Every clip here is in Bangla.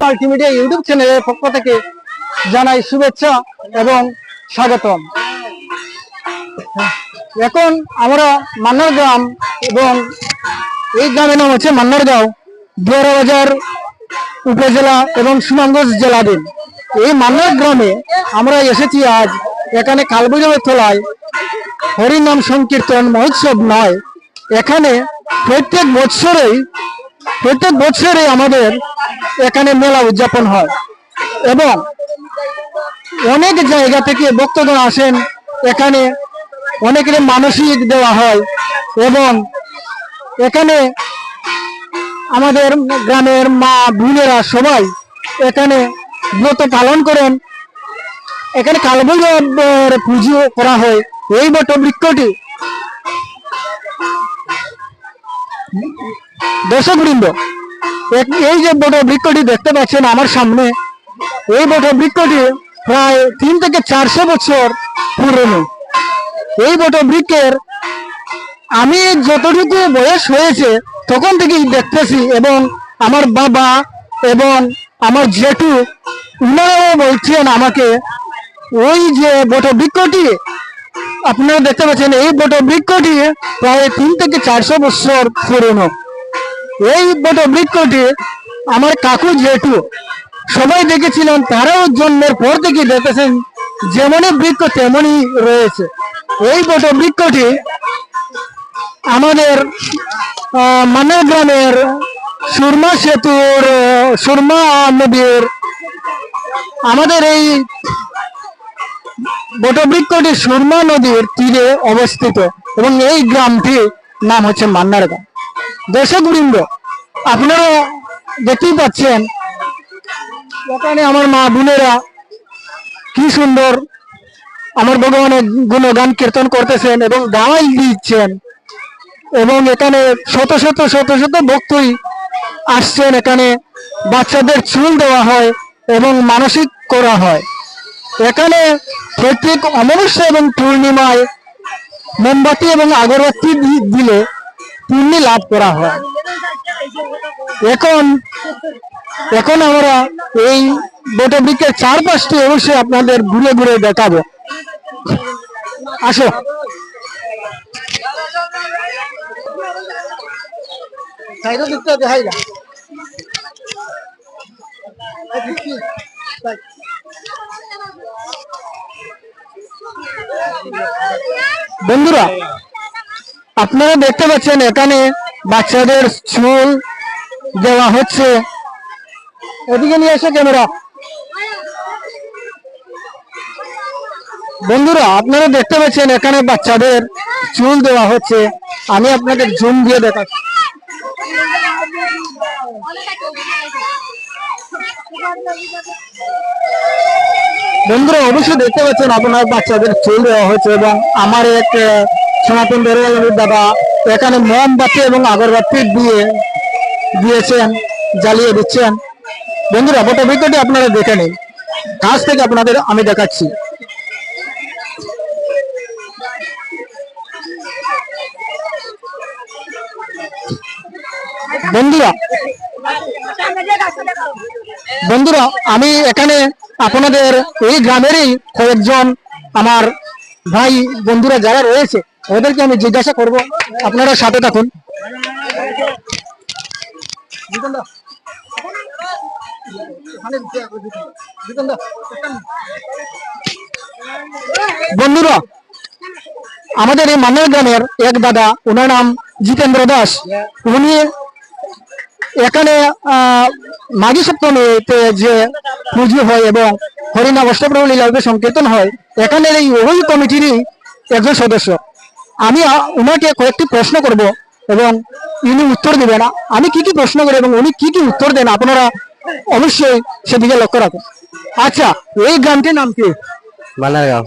মাল্টিমিডিয়া ইউটিউব চ্যানেলের পক্ষ থেকে জানাই শুভেচ্ছা এবং স্বাগতম। এখন আমরা মান্নার গ্রাম এবং এই গ্রামের নাম হচ্ছে মান্নারগাঁও বাজার উপজেলা এবং সুনামগঞ্জ জেলাধীন এই মান্নার গ্রামে আমরা এসেছি আজ, এখানে কালবৈরবের তলায়। হরিনাম সংকীর্তন মহোৎসব নয়, এখানে প্রত্যেক বছরেই প্রত্যেক বছরে আমাদের এখানে মেলা উদযাপন হয় এবং অনেক জায়গা থেকে ভক্তগণ আসেন। এখানে অনেকের মানসিক দেওয়া হয় এবং এখানে আমাদের গ্রামের মা বোনেরা সবাই এখানে ব্রত পালন করেন। এখানে কালবৈরবের পুজো করা হয়। এই বট দর্শক বৃন্দ এই যে বট বৃক্ষটি দেখতে পাচ্ছেন আমার সামনে, এই বট বৃক্ষটি প্রায় তিন থেকে চারশো বছর পুরনো। এই বট বৃক্ষের আমি যতটুকু বয়স হয়েছে, তখন থেকেই দেখতেছি এবং আমার বাবা এবং আমার জেঠু, উনারাও বলছেন আমাকে, ওই যে বট বৃক্ষটি, আপনারা দেখতে পাচ্ছেন, এই বট বৃক্ষটি প্রায় তিন থেকে চারশো বছর পুরনো। এই বট বৃক্ষটি আমার কাকু জেঠু। সবাই দেখেছিলেন তারাও জন্মের পর থেকে দেখেছেন, যেমনই বৃক্ষ তেমনই রয়েছে। এই বট বৃক্ষটি আমাদের মানব গ্রামের সুরমা সেতুর সুরমা নদীর, আমাদের এই বটবৃক্ষটি সুরমা নদীর তীরে অবস্থিত এবং এই গ্রামটি নাম হচ্ছে মান্নারগাঁও দর্শক বৃন্দ আপনারা দেখতেই পাচ্ছেন এখানে আমার মা বোনেরা কি সুন্দর আমার ভগবানের গুণগান কীর্তন করতেছেন এবং গাওয়াই দিচ্ছেন। এবং এখানে শত শত শত শত ভক্তই আসছেন। এখানে বাচ্চাদের চুল দেওয়া হয় এবং মানসিক করা হয়। এখানে প্রত্যেক অমাবস্যা এবং পূর্ণিমায় মোমবাতি এবং আগরবাতি দিলে পুণ্যি লাভ করা হয়। এখন এখন আমরা এই বটবৃক্ষের চারপাশটি অবশ্যই আপনাদের ঘুরে ঘুরে দেখাবো। আসো। না বন্ধুরা আপনারা দেখতে পাচ্ছেন এখানে বাচ্চাদের চুল দেওয়া হচ্ছে। ওদিকে নিয়ে এসে ক্যামেরা। বন্ধুরা, আপনারা দেখতে পাচ্ছেন এখানে বাচ্চাদের চুল দেওয়া হচ্ছে। আমি আপনাদের জুম দিয়ে দেখাচ্ছি। বন্ধুরা, অবশ্যই দেখতে পাচ্ছেন আপনার বাচ্চাদের চুল দেওয়া হয়েছে এবং আমার এক সনাতন ধর্মের দাদা এখানে মোমবাতি এবং আগরবাতি দিয়ে দিয়েছেন, জ্বালিয়ে দিচ্ছেন। বন্ধুরা, ফটো ভিডিওটি আপনারা দেখে নিন। কাছ থেকে আপনাদের আমি দেখাচ্ছি। বন্ধুরা বন্ধুরা, আমি এখানে আপনাদের এই গ্রামেরই কয়েকজন আমার ভাই বন্ধুরা যারা রয়েছে ওদেরকে আমি জিজ্ঞাসা করব, আপনারা সাথে থাকুন। বন্ধুরা, আমাদের এই মান্নার গ্রামের এক দাদা, ওনার নাম জিতেন্দ্র দাস। উনি এখানে মাঘী সপ্তমীতে যে পুজো হয় এবং হরিনাম অষ্টপ্রভু লীলাবে সংকীর্তন হয় এখানে এই ওই কমিটিরই একজন সদস্য। আমি ওনাকে কয়েকটি প্রশ্ন করব এবং ইনি উত্তর দিবেন। আমি কি কি প্রশ্ন করি এবং উনি কি কি উত্তর দেন আপনারা অবশ্যই সেদিকে লক্ষ্য রাখুন। আচ্ছা এই গ্রামটির নাম কি? মানারগাঁও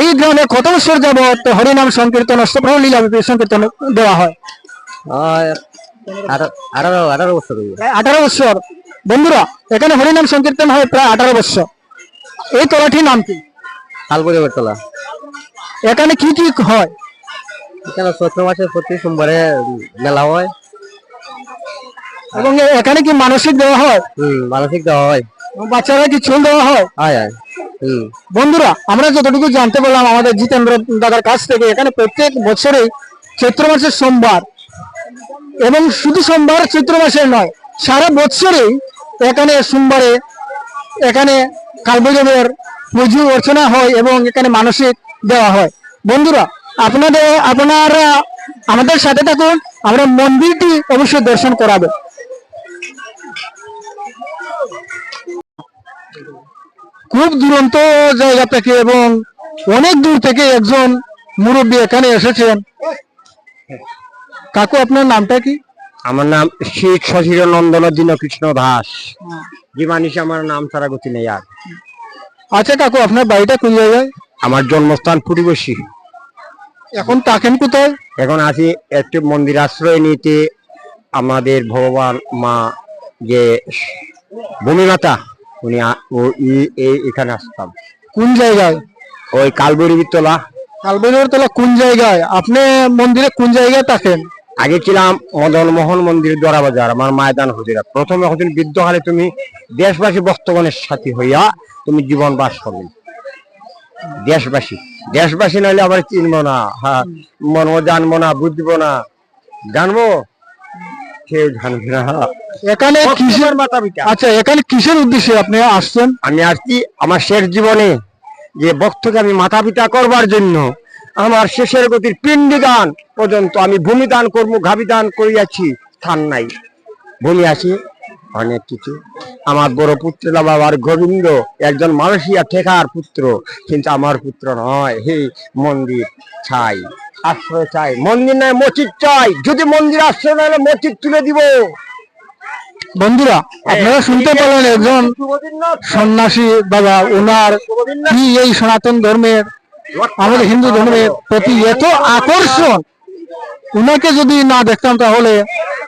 এই গ্রামে কত বছর যাবত হরিনাম সংকীর্তন অষ্টপ্রভু লীলা সংকীর্তন দেওয়া হয়? আঠারো বছর আঠারো বছর। বন্ধুরা এখানে হরিনাম সংকীর্তন হয় প্রায় আঠারো বছর। এই তলাটির নাম কি? এখানে কি কি হয়? এখানে চৈত্র মাসে প্রতি সোমবারে মেলা হয়। এবং এখানে কি মানসিক দেওয়া হয়? হুম মানসিক দেওয়া হয়। বাচ্চারা কি চুল দেওয়া হয়? হয় হয়। বন্ধুরা আমরা যতটুকু জানতে পারলাম আমাদের জিতেন্দ্র দাদার কাছ থেকে এখানে প্রত্যেক বছরে চৈত্র মাসের সোমবার। এবং শুধু সোমবার চৈত্র মাসের নয় সারা বছরেই এখানে সোমবারে এখানে কালবৈরবের পুজো অর্চনা হয় এবং এখানে মানসিক দেওয়া হয়। বন্ধুরা আপনাদের আপনারা আমাদের সাথে থাকুন আমরা মন্দিরটি অবশ্যই দর্শন করাবো। খুব দুরন্ত জায়গা থেকে এবং অনেক দূর থেকে একজন মুরব্বী এখানে এসেছেন। কাকু আপনার নামটা কি? আমার নাম শ্রী শশীর নন্দন দীন কৃষ্ণ দাস। যে মানুষ আমার নাম ছাড়া গতি নেই আর। আচ্ছা কাকু আপনার বাড়িটা কোন জায়গায়? আমার জন্মস্থান ফুটিবসী এখন থাকেন কোথায়? এখন আছি একটি মন্দির আশ্রয় নিতে আমাদের ভগবান মা যে ভূমিমাতা উনি এখানে আসতাম। কোন জায়গায়? ওই কালবরি তলা কালবেলের তলা কোন জায়গায়? আপনি মন্দিরে কোন জায়গায় থাকেন? আগে ছিলাম মদন মোহন মন্দির দ্বারা বাজার আমার মায়দান হুজুরা। প্রথমে হচ্ছেন বৃদ্ধকালে তুমি দেশবাসী বর্তমানের সাথী হইয়া তুমি জীবন বাস করবে। দেশবাসী। দেশবাসী নইলে আবার চিনবো না। হ্যাঁ মন জানব না বুঝব না। জানব? কেউ জানবে না? এখানে কিসের কিসের মাতা পিতা আচ্ছা এখানে কিসের উদ্দেশ্যে আপনি আসছেন? আমি আসছি আমার শেষ জীবনে যে ভক্তকে আমি মাতা পিতা করবার জন্য। আমার শেষের গতির পিণ্ডি দান পর্যন্ত আমি ভূমি দান করব ঘাবি দান করিয়াছি স্থান নাই। ভূমি আছে অনেক কিছু। আমার বড় পুত্র বাবার গোবিন্দ একজন মালয়েশিয়া ঠেকার পুত্র কিন্তু আমার পুত্র নয়। হে মন্দির চাই আশ্রয় চাই। মন্দির নয় মসজিদ চাই। যদি মন্দির আশ্রয় না হলে মসজিদ তুলে দিব। বন্ধুরা আপনারা শুনতে পেলেন একজন সন্ন্যাসী বাবা ওনার কি এই সনাতন ধর্মের আমাদের হিন্দু ধর্মের প্রতি এত আকর্ষণ? উনাকে যদি না দেখতাম তাহলে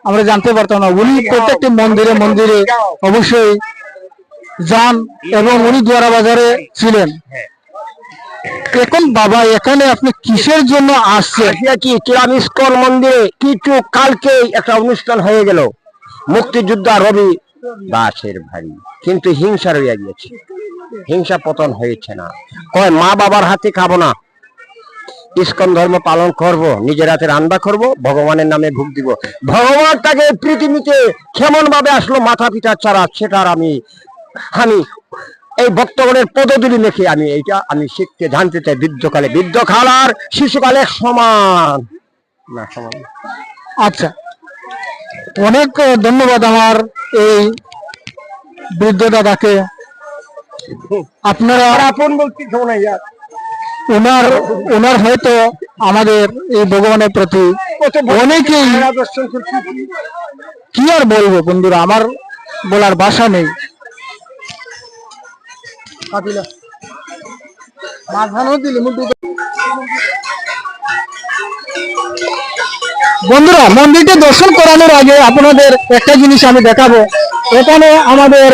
আমরা জানতে পারতাম না। উনি প্রত্যেকটি মন্দিরে মন্দিরে অবশ্যই যান এবং উনি দুয়ারা বাজারে ছিলেন। এখন বাবা, এখানে আপনি কিসের জন্য আসছেন? কিছু কালকে একটা অনুষ্ঠান হয়ে গেল। মুক্তিযোদ্ধা রবি ভারী কিন্তু হিংসা রইয়া গিয়েছে। হিংসা পতন হয়েছে না। কয়, মা বাবার হাতে খাব না। ইস্কন ধর্ম পালন করব নিজের হাতে রান্না করব ভগবানের নামে ভোগ দিব। ভগবান তাকে পৃথিবীতে কেমন ভাবে আসলো মাথা পিতা ছাড়া সেটার আমি আমি এই ভক্তগণের পদধূলি মেখে আমি এইটা আমি শিখতে জানতে চাই বৃদ্ধকালে। বৃদ্ধকাল আর শিশুকালে সমান। না সমান আচ্ছা। অনেক ধন্যবাদ আমার এই বৃদ্ধ দাদাকে। আপনারা আর আপন বলতে কেউ নাই আর। ওনার ওনার হয়তো আমাদের এই ভগবানের প্রতি অনেকেই কি আর বলব বন্ধুরা, আমার বলার ভাষা নেই। বন্ধুরা মন্দিরটি দর্শন করানোর আগে আপনাদের একটা জিনিস আমি দেখাবো। এখানে আমাদের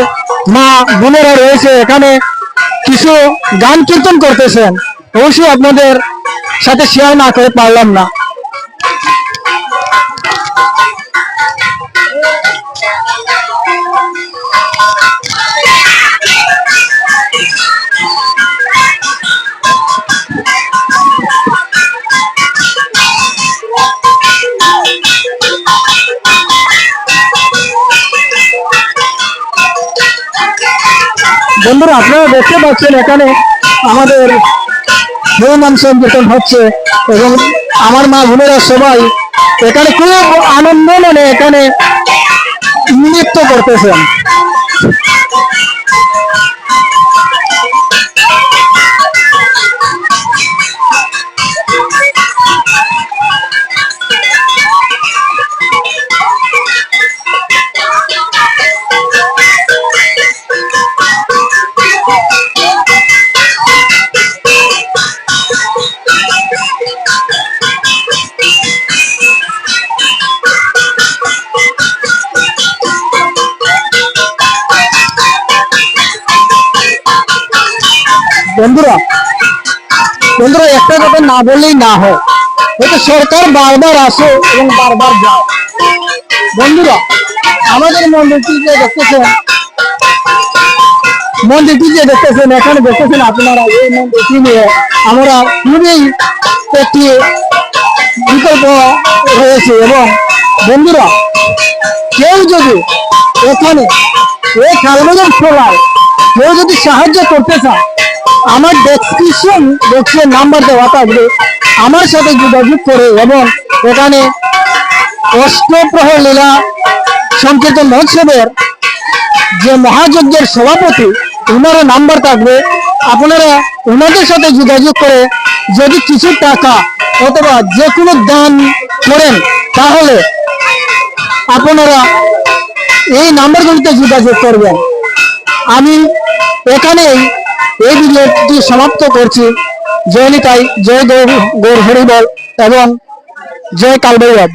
মা বোনেরা রয়েছে, এখানে কিছু গান কীর্তন করতেছেন। অবশ্যই আপনাদের সাথে শেয়ার না করে পারলাম না। বন্ধুরা আপনারা দেখতে পাচ্ছেন এখানে আমাদের হরিনাম সংকীর্তন হচ্ছে এবং আমার মা বোনেরা সবাই এখানে খুব আনন্দ মানে এখানে নৃত্য করতেছেন। বন্ধুরা বন্ধুরা, একটা কথা না বললেই না হয়। হয়তো সরকার বারবার আসে এবং বারবার যায়। বন্ধুরা, আমাদের মন্দিরটি যে দেখতেছেন, মন্দিরটি যে দেখতেছেন, এখানে দেখতেছেন আপনারা এই মন্দিরটি নিয়ে আমরা খুবই একটি বিকল্প রয়েছে এবং বন্ধুরা, কেউ যদি এখানে এই খালবাজার খোলায় কেউ যদি সাহায্য করতে চায় আমার ডেসক্রিপশন বক্সে নাম্বার দেওয়া থাকবে। আমার সাথে যোগাযোগ করে এবং এখানে অষ্টপ্রহর লীলা সংকীর্তন মহোৎসবের যে মহাযজ্ঞের সভাপতি ওনারও নাম্বার থাকবে। আপনারা ওনাদের সাথে যোগাযোগ করে যদি কিছু টাকা অথবা যে কোনো দান করেন, তাহলে আপনারা এই নাম্বারগুলিতে যোগাযোগ করবেন। আমি এখানেই এই ভিডিওটি সমাপ্ত করছি। জয় নিতাই জয় গৌর গৌর হরিবল এবং জয় কালবৈরব